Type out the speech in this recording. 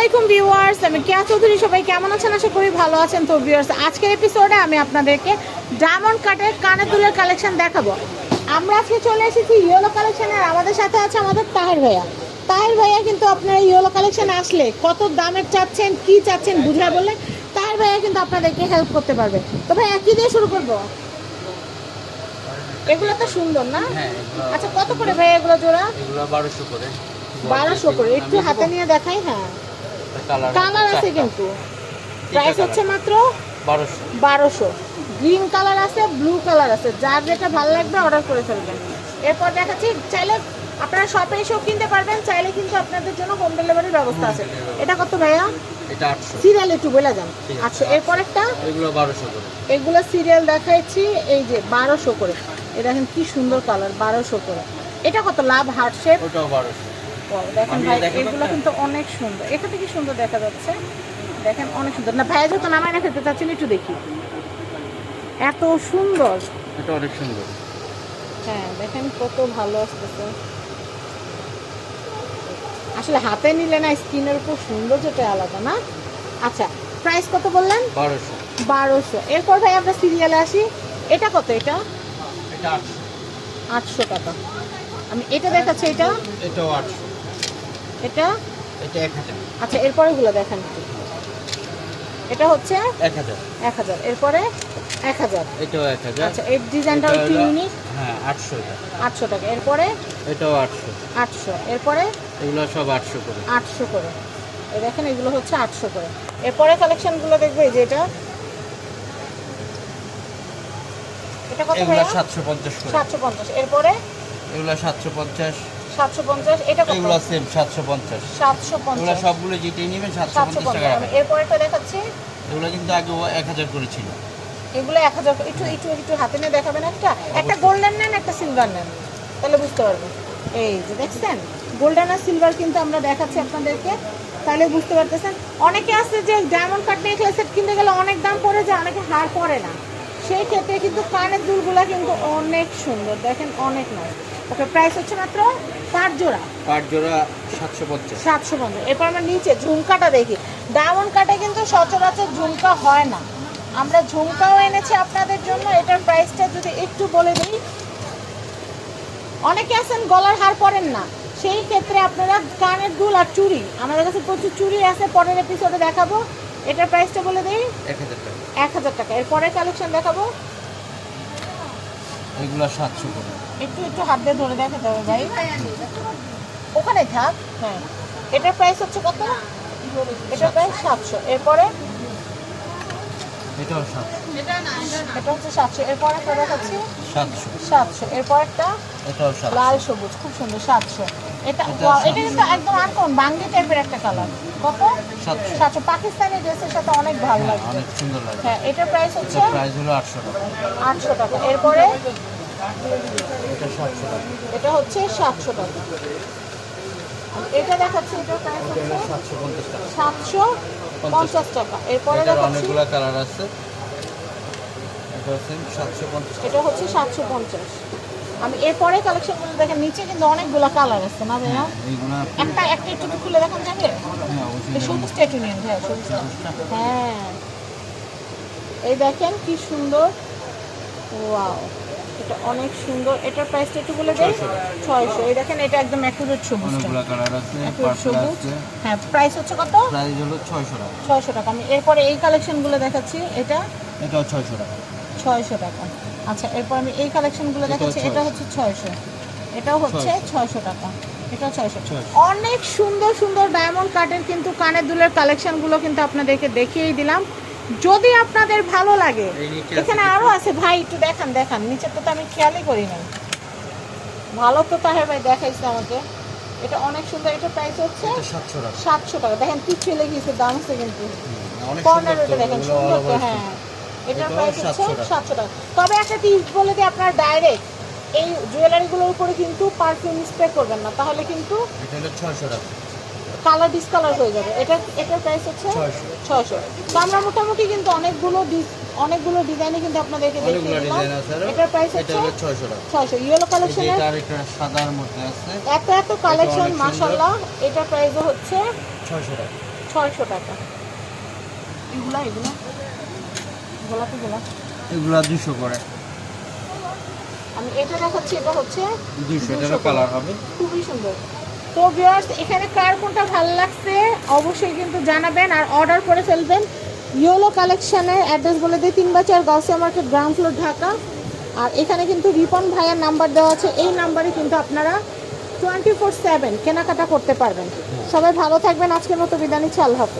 আলাইকুম ভিউয়ার্স আমি কেয়া চৌধুরী। সবাই কেমন আছেন? আশা করি ভালো আছেন। তো ভিউয়ার্স আজকের এপিসোডে আমি আপনাদেরকে ডায়মন্ড কাটের কানের দুলের কালেকশন দেখাবো। আমরা আজকে চলে এসেছি ইয়েলো কালেকশনে আর আমাদের সাথে আছে আমাদের তাহের ভাইয়া। তাহের ভাইয়া কিন্তু আপনারা ইয়েলো কালেকশনে আসলে কত দামের চাচ্ছেন কি চাচ্ছেন বুঝা বলে তাহের ভাইয়া কিন্তু আপনাদেরকে হেল্প করতে পারবে। তো ভাইয়া কি দিয়ে শুরু করব? এগুলো তো সুন্দর না? হ্যাঁ আচ্ছা কত করে ভাইয়া এগুলো জোড়া? এগুলো বারোশো করে। বারোশো করে। একটু হাতে নিয়ে দেখাই হ্যাঁ। কালার কালার আছে কিন্তু। প্রাইস হচ্ছে মাত্র বারোশো। বারোশো। গ্রিন কালার আছে ব্লু কালার আছে। যার যেটা ভালো লাগবে অর্ডার করে ফেলবেন। এরপর দেখাচ্ছি চাইলে আপনারা শপে এসেও কিনতে পারবেন চাইলে কিন্তু আপনাদের জন্য হোম ডেলিভারির ব্যবস্থা আছে। এটা কত ভাইয়া? এটা সিরিয়াল একটু বলে যান আচ্ছা এরপর একটা? এগুলো বারোশো করে। এগুলো সিরিয়াল দেখাচ্ছি এই যে বারোশো করে। এটা দেখেন কি সুন্দর কালার বারোশো করে। এটা কত? লাভ হার্ট শেপ ওটাও দেখেন ভাই এগুলো কিন্তু অনেক সুন্দর। এটা থেকে সুন্দর দেখা যাচ্ছে। দেখেন অনেক সুন্দর। না ভাইয়া যত নামায় না খেতে চাচ্ছেন একটু দেখি। এত সুন্দর। এটা অনেক সুন্দর। হ্যাঁ দেখেন কত ভালো আসতেছে। আসলে হাতে নিলে না স্কিনের উপর সৌন্দর্যটা আলাদা না? আচ্ছা প্রাইস কত বললেন? বারোশো। বারোশো। এরপর ভাই আমরা সিরিয়ালে আসি। এটা কত এটা? আটশো টাকা। আমি এটা দেখাচ্ছি এটা? এটাও আটশো। এটা? এটা এক হাজার। আচ্ছা এরপরেগুলো দেখান একটু। এটা হচ্ছে এক হাজার। এক হাজার। এরপরে এক হাজার। এটাও এক হাজার। আচ্ছা এর ডিজাইনটা এটা একটু ইউনিক? হ্যাঁ আটশো এটা। আটশো টাকা। এরপরে? এটাও আটশো। আটশো। এরপরে? এগুলো সব আটশো করে। আটশো করে। এই দেখেন এগুলো হচ্ছে আটশো করে। এরপরে কালেকশনগুলো দেখবে এই যে এটা। এটা কত ভাইয়া? সাতশো পঞ্চাশ করে। সাতশো পঞ্চাশ। এরপরে? এগুলো সাতশো পঞ্চাশ। পঞ্চাশ সাতশো পঞ্চাশ এটা কত? এগুলো সেম সাতশো পঞ্চাশ। সাতশো এগুলো সবগুলো যেটাই নেবেন সাতশো সাতশো পঞ্চাশ। টাকা রাখবেন এরপরেটা দেখাচ্ছি। এগুলো কিন্তু আগে এক হাজার করে ছিল। এগুলো এক হাজার একটু একটু একটু হাতে নিয়ে দেখাবেন একটা। একটা গোল্ডেন নেন একটা সিলভার নেন। তাহলে বুঝতে পারবেন এই যে দেখছেন গোল্ডেন আর সিলভার কিন্তু আমরা দেখাচ্ছি আপনাদেরকে। তাহলে বুঝতে পারতেছেন। অনেকে আছে যে ডায়মন্ড কাট নেকলেস সেট কিনতে গেলে অনেক দাম পড়ে যায় অনেকে হার পড়ে না। সেই ক্ষেত্রে কিন্তু কানের দুলগুলা কিন্তু অনেক সুন্দর। দেখেন অনেক নয় ওকে প্রাইস হচ্ছে মাত্র পাঁচ জোড়া। পাঁচ জোড়া সাতশো পঞ্চাশ। সাতশো পঞ্চাশ। এরপর আমরা নিচে ঝুমকাটা দেখি। ডায়মন্ড কাটে কিন্তু সচরাচর ঝুমকা হয় না। আমরা ঝুমকাও এনেছি আপনাদের জন্য। এটার প্রাইসটা যদি একটু বলে দিই অনেকে আছেন গলার হার পরেন না। সেই ক্ষেত্রে আপনারা কানের দুল আর চুড়ি আমাদের কাছে প্রচুর চুড়ি আছে পরের এপিসোডে দেখাবো। এটার প্রাইসটা বলে দিই এক হাজার টাকা। এক হাজার টাকা। এর পরের কালেকশন দেখাবো। এগুলো সাতশো করে একটু একটু হাত দিয়ে ধরে দেখাতে হবে ভাই। ওখানে থাক। হ্যাঁ। এটার প্রাইস হচ্ছে কত? এটার প্রাইস সাতশো। এরপরে? এটা হচ্ছে সাতশো। এরপরে দেখাচ্ছি সাতশো। সাতশো। এরপরেরটা? লাল সবুজ। খুব সুন্দর। সাতশো। এটা এটা কিন্তু একদম আনকমন বাঙ্গি টাইপের একটা কালার কত? সাতশো। পাকিস্তানি ড্রেসের সাথে অনেক ভালো হ্যাঁ অনেক সুন্দর লাগে। হ্যাঁ এটার প্রাইস হচ্ছে? প্রাইস হলো আটশো টাকা। আটশো টাকা। এরপরে? এটা হচ্ছে সাতশো টাকা। এটা দেখাচ্ছি এটা সাতশো পঞ্চাশ টাকা। এরপরে অনেকগুলো কালার আছে। এটা হচ্ছে সাতশো পঞ্চাশ আমি এরপরে কালেকশনগুলো দেখেন নিচে কিন্তু অনেকগুলো কালার আছে না ভাইয়া? এইগুলো একটা একটা একটু খুলে দেখান যাবে? হ্যাঁ সবুজ স্ট্যাটু নিন হ্যাঁ সবুজটা? হ্যাঁ। এই দেখেন কি সুন্দর। ওয়াও। এটা অনেক সুন্দর। এটার প্রাইসটা একটু বলে দেয় 600 টাকা। ছয়শো। এই দেখেন এটা একদম অ্যাকুরেট সবুজ। হ্যাঁ প্রাইস হচ্ছে কত? প্রাইস হলো ছয়শো টাকা। ছয়শো টাকা। আমি এরপরে এই কালেকশনগুলো দেখাচ্ছি। এটা এটাও ছয়শো টাকা। ছয়শো টাকা। আচ্ছা এরপর আমি এই কালেকশনগুলো দেখাচ্ছি। এটা হচ্ছে ছয়শো। এটাও হচ্ছে ছয়শো। টাকা। এটাও ছয়শো। 600 অনেক সুন্দর সুন্দর ডায়মন্ড কাটের কিন্তু কানের দুলের কালেকশনগুলো কিন্তু আপনাদেরকে দেখিয়েই দিলাম। যদি আপনাদের ভালো লাগে এখানে আরও আছে। ভাই একটু দেখান দেখান। নিচে তো আমি খেয়ালই করি না ভালো তো তাহের ভাই দেখাইছে আমাকে। এটা অনেক সুন্দর এটা প্রাইস হচ্ছে এটা সাতশো টাকা। দেখেন ফেলে গিয়েছে দাম আছে কিন্তু। অনেক কর্নার ওটা দেখেন সুন্দর তো হ্যাঁ। এটার প্রাইস হচ্ছে 700 টাকা। সাতশো টাকা। তবে একটা টিপস বলে দিই আপনার ডাইরেক্ট এই জুয়েলারিগুলোর উপরে কিন্তু পারফিউম স্প্রে করবেন না। তাহলে কিন্তু এটা হলো ছয়শো টাকা। কালার ডিসকালার হয়ে যাবে। এটা এটার প্রাইস হচ্ছে ছয়শো। তো আমরা মোটামুটি কিন্তু অনেকগুলো অনেকগুলো ডিজাইনে কিন্তু আপনাদেরকে দেখিয়ে দিলাম। এটার প্রাইস এটা হচ্ছে ইয়েলো কালেকশনের সাদার মধ্যে আছে। এত এত কালেকশন। মাশাল্লাহ এটার প্রাইসও হচ্ছে টাকা। ছয়শো টাকা। এগুলা এগুলা? গোলাপি গোলাপ? এগুলা দুশো করে। আমি এটা দেখাচ্ছি এটা হচ্ছে দুশো 200 এটারও কালার হবে। খুবই সুন্দর। তো ভিওর্স এখানে কার কোনটা ভালো লাগছে অবশ্যই কিন্তু জানাবেন আর অর্ডার করে ফেলবেন ইয়োলো কালেকশানের অ্যাড্রেস বলে দিই তিন বাজার Gausia market ground floor Dhaka আর এখানে কিন্তু রিপন ভাইয়ের নাম্বার দেওয়া আছে, এই নাম্বারে কিন্তু আপনারা টোয়েন্টি ফোর সেভেন কেনাকাটা করতে পারবেন। সবাই ভালো থাকবেন, আজকের মতো বিদায় চাল হবে